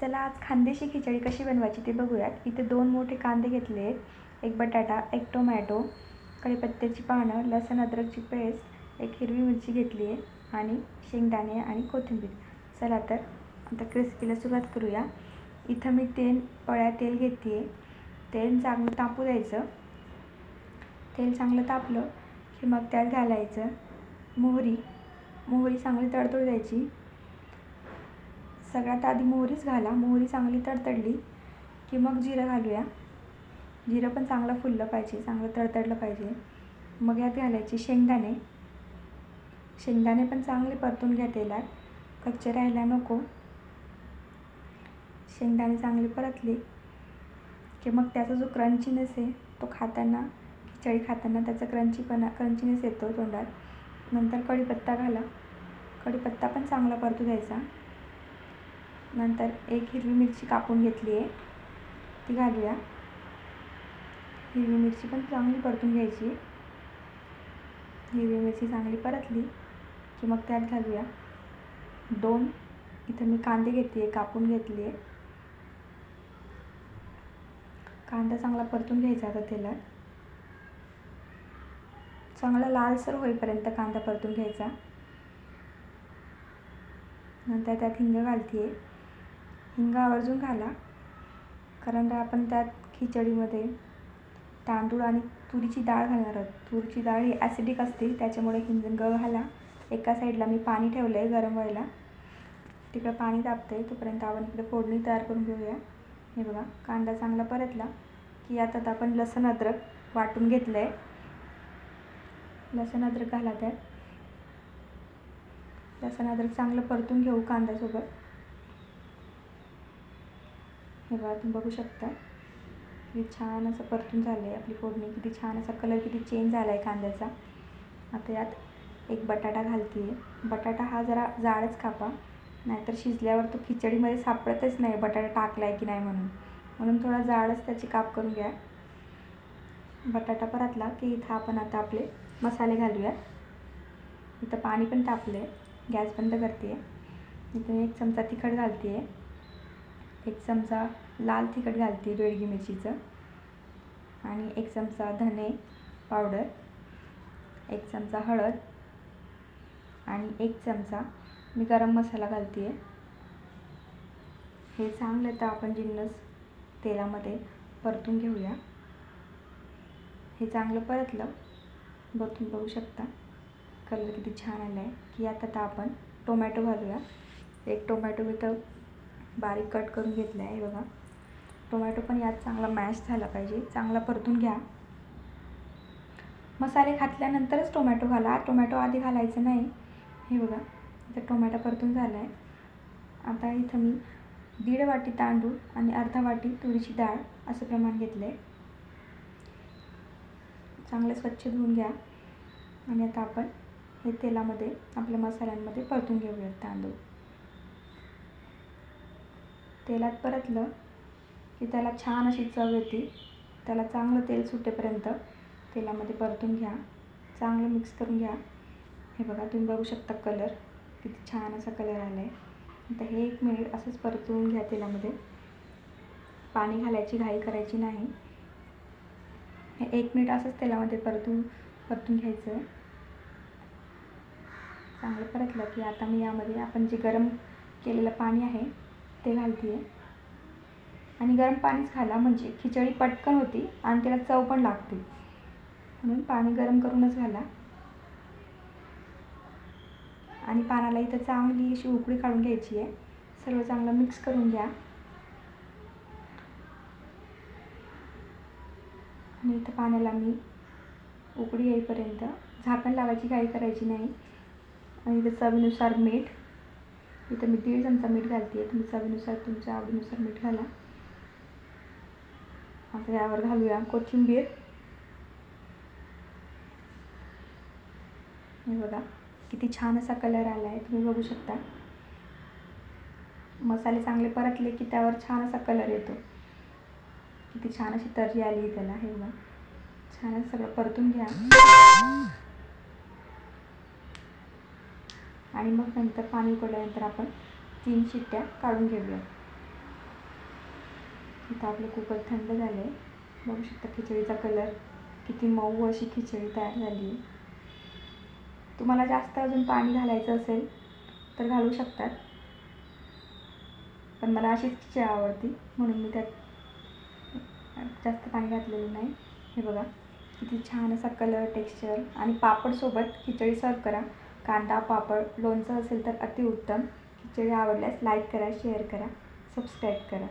चला आज खानदेशी खिचडी कशी बनवायची ते बघूयात. इथे दोन मोठे कांदे घेतले आहेत. एक बटाटा एक टोमॅटो कढीपत्त्याची पानं लसण अद्रकची पेस्ट एक हिरवी मिरची घेतली आहे आणि शेंगदाणे आणि कोथिंबीर. चला तर आता रेसिपीला सुरुवात करूया. इथं मी तेल पळ्या तेल घेते आहे तेल चांगलं तापू द्यायचं. तेल चांगलं तापलं की मग त्यात घालायचं मोहरी. मोहरी चांगली तडतोड द्यायची. सगळ्यात आधी मोहरीच घाला. मोहरी चांगली तडतडली की मग जिरं घालूया. जिरं पण चांगलं फुललं पाहिजे चांगलं तडतडलं पाहिजे. मग यात घालायचे शेंगदाणे. शेंगदाणे पण चांगले परतून घ्या तेलात. कच्चे राहायला नको. शेंगदाणे चांगले परतले की मग त्याचा जो क्रंचीनेस आहे तो खाताना खिचडी खाताना त्याचा क्रंचीपणा क्रंचीनेस येतो तोंडात. नंतर कढीपत्ता घाला. कढीपत्ता पण चांगला परतू द्यायचा. नंतर एक हिरवी मिरची कापून घेतली आहे. ती घालूया. हिरवी मिरची पण चांगली परतून घ्यायची. हिरवी मिरची चांगली परतली की मग त्यात घालूया. दोन इथं मी कांदे घेतली आहे कापून घेतली आहे कांदा चांगला परतून घ्यायचा आता तेलात. चांगला लालसर होईपर्यंत कांदा परतून घ्यायचा. नंतर त्यात हिंग घालते आहे हिंग आवर्जून घाला. कारण आपण त्यात खिचडीमध्ये तांदूळ आणि तुरीची डाळ घालणार आहोत. तुरीची डाळ ही ॲसिडिक असते त्याच्यामुळे हिंग घाला. एका साईडला मी पाणी ठेवलं आहे गरम व्हायला. तिकडं पाणी तापतं आहे तोपर्यंत आपण इकडे फोडणी तयार करून घेऊया. हे बघा कांदा चांगला परतला की यात आपण लसण अद्रक वाटून घेतलं आहे लसण अद्रक घाला त्यात. लसण अद्रक चांगलं परतून घेऊ कांद्यासोबत. हे बघा तुम्ही बघू शकता. किती छान असं परतून झालं आहे आपली फोडणी किती छान असा कलर किती चेंज झाला आहे कांद्याचा. आता यात एक बटाटा घालते आहे बटाटा हा जरा जाडच कापा नाहीतर शिजल्यावर तो खिचडीमध्ये सापडतच नाही बटाटा टाकला आहे की नाही म्हणून. म्हणून थोडा जाडच त्याची काप करून घ्या. बटाटा परतला की इथं आपण आता आपले मसाले घालूया. इथं पाणी पण तापले आहे गॅस बंद करते आहे इथं एक चमचा तिखट घालते आहे एक चमचा लाल तिखट घालते बेडगी मिरचीचं. आणि एक चमचा धने पावडर एक चमचा हळद आणि एक चमचा मी गरम मसाला घालते आहे हे चांगलं तर आपण जिन्नस तेलामध्ये परतून घेऊया. हे चांगलं परतलं बघून बघू शकता. कलर किती छान आला आहे की आता तर आपण टोमॅटो घालूया. एक टोमॅटो मी तर बारीक कट करून घेतला आहे बघा. टोमॅटो पण यात चांगला मॅश झाला पाहिजे. चांगला परतून घ्या. मसाले घातल्यानंतरच टोमॅटो घाला. टोमॅटो आधी घालायचं नाही. हे बघा इथं टोमॅटो परतून झाला आहे आता इथं मी दीड वाटी तांदूळ आणि अर्धा वाटी तुरीची डाळ असं प्रमाण घेतलं आहे चांगलं स्वच्छ धुवून घ्या. आणि आता आपण हे तेलामध्ये आपल्या मसाल्यांमध्ये परतून घेऊयात तांदूळ. तेलात परतलं की त्याला छान अशी चव येते. त्याला चांगलं तेल सुटेपर्यंत तेलामध्ये परतून घ्या. चांगलं मिक्स करून घ्या. हे बघा तुम्ही बघू शकता कलर किती छान असा कलर आला आहे आता हे एक मिनिट असंच परतून घ्या तेलामध्ये. पाणी घालायची घाई करायची नाही. हे एक मिनिट असंच तेलामध्ये परतून परतून घ्यायचं. आहे चांगलं परतलं की आता मी यामध्ये आपण जे गरम केलेलं पाणी आहे ते घालते आहे आणि गरम पाणीच घाला म्हणजे खिचडी पटकन होती आणि त्याला चव पण लागते. म्हणून पाणी गरम करूनच घाला. आणि पानाला इथं चांगली अशी उकळी काढून घ्यायची आहे. सर्व चांगलं मिक्स करून घ्या. आणि इथं पाण्याला मी उकळी येईपर्यंत झाकण लावायची काही करायची नाही. आणि इथं चवीनुसार मीठ इथं मी दीड चमचा मीठ घालते. आहे तुम्ही चवीनुसार तुमच्या आवडीनुसार मीठ घाला. आता यावर घालूया कोथिंबीर. हे बघा किती छान असा कलर आला आहे तुम्ही बघू शकता. मसाले चांगले परतले की त्यावर छान असा कलर येतो. किती छान अशी तर्री आली त्याला. हे बघा. छान सगळं परतून घ्या. आणि मग नंतर पाणी उकळल्यानंतर आपण तीन शिट्ट्या काढून घेऊया. आता आपलं कुकर थंड झालं आहे बघू शकता खिचडीचा कलर किती मऊ अशी खिचडी तयार झाली आहे. तुम्हाला जास्त अजून पाणी घालायचं असेल तर घालू शकतात. पण मला अशीच खिचडी आवडती म्हणून मी त्यात जास्त पाणी घातलेलं नाही. हे बघा किती छान असा कलर टेक्स्चर आणि पापडसोबत खिचडी सर्व करा. कांदा पापड लोणचं असेल तर अतिउत्तम. खिचडी आवडल्यास लाईक करा शेअर करा सबस्क्राईब करा.